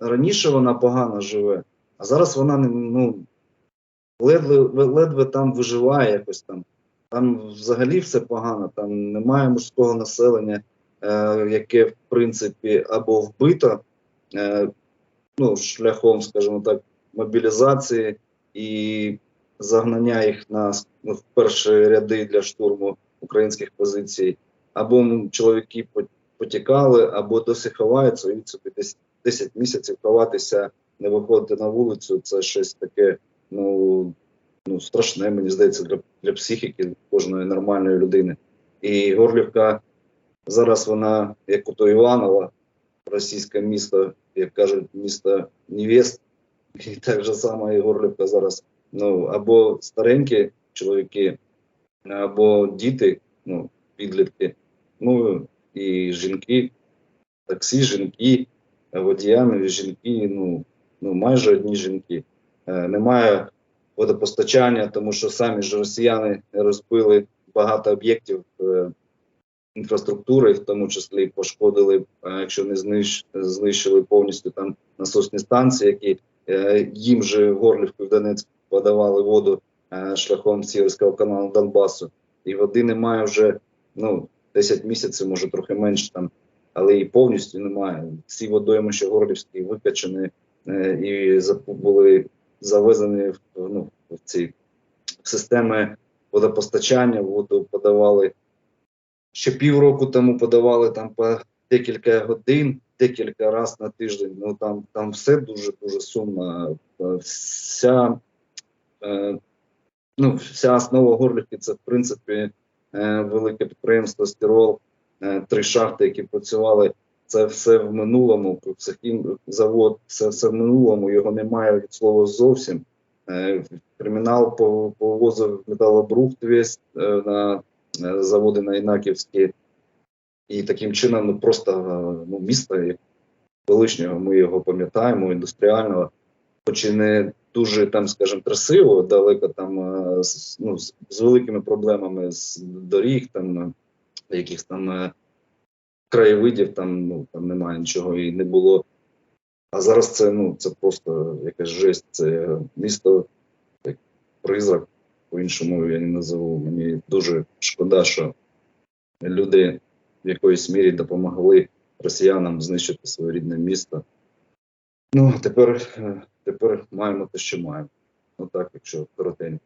раніше вона погано живе, а зараз вона не ну, ледве, ледве там виживає якось там. Там взагалі все погано, там немає мужського населення, е, яке в принципі або вбито е, ну, шляхом, скажімо так, мобілізації і загнання їх на ну, в перші ряди для штурму українських позицій, або чоловіки потікали, або досі ховаються, і собі десь 10 місяців ховатися, не виходити на вулицю. Це щось таке, ну, ну страшне, мені здається, для, для психіки кожної нормальної людини. І Горлівка зараз вона, як ото Іванова, російське місто, як кажуть, місто невест, і так же само і Горлівка зараз. Ну, або старенькі чоловіки, або діти, ну, підлітки, ну і жінки, таксі, жінки, водіями жінки, ну, ну майже одні жінки. Е, немає водопостачання, тому що самі ж росіяни розбили багато об'єктів е, інфраструктури, в тому числі пошкодили, е, якщо не знищ, знищили повністю там насосні станції, які е, їм же Горлівку в Донецьк подавали воду е, шляхом Сіверського каналу Донбасу. І води немає вже ну, 10 місяців, може трохи менше там, але і повністю немає. Всі водойми, що горлівські, викачані е, і були завезені в, ну, в ці системи водопостачання, воду подавали ще півроку тому подавали там по декілька годин, декілька разів на тиждень. Ну там, там все дуже дуже сумно. Е, Вся, е, ну, вся основа Горлівки це в принципі е, велике підприємство Стирол, е, три шахти, які працювали. Це все в минулому. Цехім завод, це все в минулому. Його немає від слова зовсім. Е, Кримінал повозив металобрухт весь е, на е, заводи на Інаківські. І таким чином ну, просто е, ну, місто колишнього, ми його пам'ятаємо, індустріального, хоч і не дуже там, скажімо, красиво, далеко там е, ну, з, з великими проблемами з доріг, там якихось там е, краєвидів, там, ну, там немає нічого і не було. А зараз це, ну, це просто якась жесть. Це місто як призрак, по-іншому я не назову. Мені дуже шкода, що люди в якоїсь мірі допомогли росіянам знищити своє рідне місто. Ну, тепер, е, тепер маємо те, що маємо. Ну так, якщо коротенько.